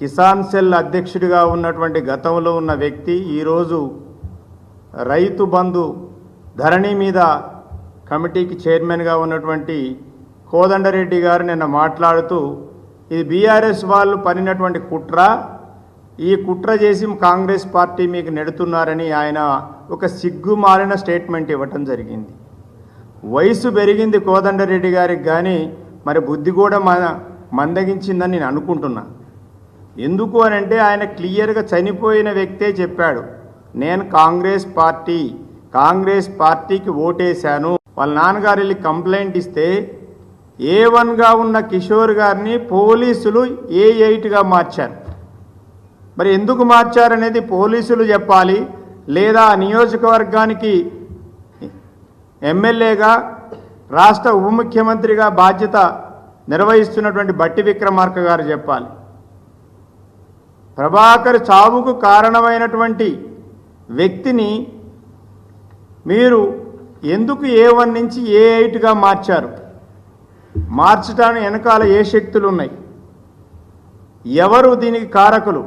Kisan cell అధ్యక్షుడిగా ఉన్నటువంటి గతంలో ఉన్న వ్యక్తి ఈరోజు రైతు బంధు ధరణి మీద కమిటీకి చైర్మన్గా ఉన్నటువంటి కోదండరెడ్డి గారు నిన్న మాట్లాడుతూ ఇది బీఆర్ఎస్ వాళ్ళు పనినటువంటి కుట్ర ఈ కుట్ర చేసి కాంగ్రెస్ పార్టీ మీకు నెడుతున్నారని ఆయన ఒక సిగ్గుమాలిన స్టేట్మెంట్ ఇవ్వటం జరిగింది. వయసు పెరిగింది కోదండరెడ్డి గారికి కానీ మరి బుద్ధి కూడా మన మందగించిందని నేను అనుకుంటున్నా. ఎందుకు అని అంటే ఆయన క్లియర్గా చనిపోయిన వ్యక్తే చెప్పాడు నేను కాంగ్రెస్ పార్టీ కాంగ్రెస్ పార్టీకి ఓటేశాను. వాళ్ళ నాన్నగారు వెళ్ళి కంప్లైంట్ ఇస్తే ఏ వన్గా ఉన్న కిషోర్ గారిని పోలీసులు ఏ ఎయిట్గా మార్చారు? మరి ఎందుకు మార్చారనేది పోలీసులు చెప్పాలి లేదా నియోజకవర్గానికి ఎమ్మెల్యేగా రాష్ట్ర ఉప ముఖ్యమంత్రిగా బాధ్యత నిర్వహిస్తున్నటువంటి బట్టి విక్రమార్క గారు చెప్పాలి. ప్రభాకర్ చావుకు కారణమైనటువంటి వ్యక్తిని మీరు ఎందుకు ఏ వన్ నుంచి ఏ ఎయిట్గా మార్చారు? మార్చడానికి వెనకాల ఏ శక్తులు ఉన్నాయి? ఎవరు దీనికి కారకులు?